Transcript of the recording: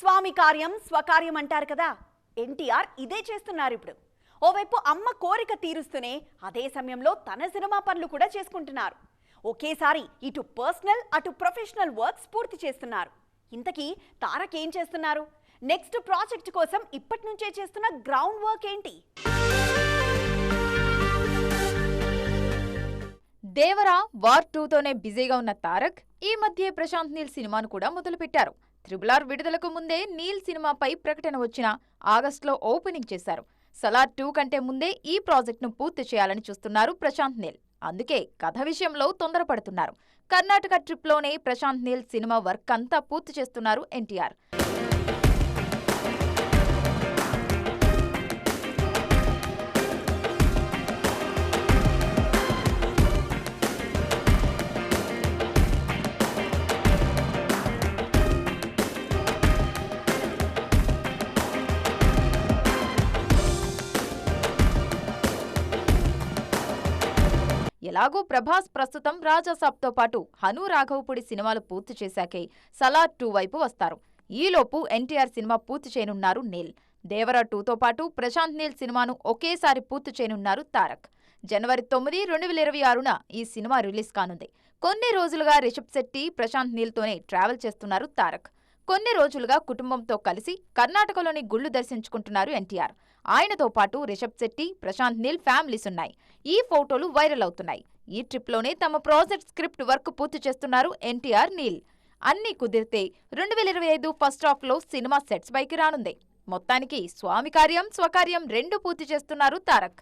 స్వామి కార్యం స్వకార్యం అంటారు కదా. ఎన్టీఆర్ ఇదే చేస్తున్నారు ఇప్పుడు. ఓవైపు అమ్మ కోరిక తీరుస్తూనే అదే సమయంలో తన సినిమా పనులు కూడా చేసుకుంటున్నారు. ఒకేసారి ఇటు పర్సనల్ అటు ప్రొఫెషనల్ వర్క్స్ పూర్తి చేస్తున్నారు. ఇంతకీ తారక్ ఏం చేస్తున్నారు? నెక్స్ట్ ప్రాజెక్ట్ కోసం ఇప్పటి నుంచే చేస్తున్న గ్రౌండ్ వర్క్ ఏంటి? దేవరా వార్ టూతోనే బిజీగా ఉన్న తారక్ ఈ మధ్య ప్రశాంత్ నీల్ సినిమాను కూడా మొదలుపెట్టారు. త్రిబులార్ విడుదలకు ముందే నీల్ సినిమాపై ప్రకటన వచ్చిన ఆగస్టులో ఓపెనింగ్ చేశారు. సలార్ టూ కంటే ముందే ఈ ప్రాజెక్టును పూర్తి చేయాలని చూస్తున్నారు ప్రశాంత్ నీల్. అందుకే కథ విషయంలో తొందరపడుతున్నారు. కర్ణాటక ట్రిప్లోనే ప్రశాంత్ నీల్ సినిమా వర్క్ అంతా పూర్తి చేస్తున్నారు ఎన్టీఆర్. ఎలాగో ప్రభాస్ ప్రస్తుతం రాజాసాబ్తో పాటు హను రాఘవపుడి సినిమాలు పూర్తి చేశాకే సలార్ టూ వైపు వస్తారు. ఈలోపు ఎన్టీఆర్ సినిమా పూర్తి చేయనున్నారు నీల్. దేవరా టూతో పాటు ప్రశాంత్ నీల్ సినిమాను ఒకేసారి పూర్తి చేయనున్నారు తారక్. జనవరి తొమ్మిది రెండు వేల ఇరవై ఆరున ఈ సినిమా రిలీజ్ కానుంది. కొన్ని రోజులుగా రిషబ్ శెట్టి ప్రశాంత్ నీల్తోనే ట్రావెల్ చేస్తున్నారు తారక్. కొన్ని రోజులుగా కుటుంబంతో కలిసి కర్ణాటకలోని గుళ్ళు దర్శించుకుంటున్నారు ఎన్టీఆర్. ఆయనతో పాటు రిషబ్ శెట్టి ప్రశాంత్ నీల్ ఫ్యామిలీస్ ఉన్నాయి. ఈ ఫోటోలు వైరల్ అవుతున్నాయి. ఈ ట్రిప్లోనే తమ ప్రాజెక్ట్ స్క్రిప్ట్ వర్క్ పూర్తి చేస్తున్నారు ఎన్టీఆర్ నీల్. అన్నీ కుదిరితే రెండు వేల ఇరవై ఐదు ఫస్ట్ హాఫ్లో సినిమా సెట్స్ పైకి రానుంది. మొత్తానికి స్వామి కార్యం స్వకార్యం రెండు పూర్తి చేస్తున్నారు తారక్.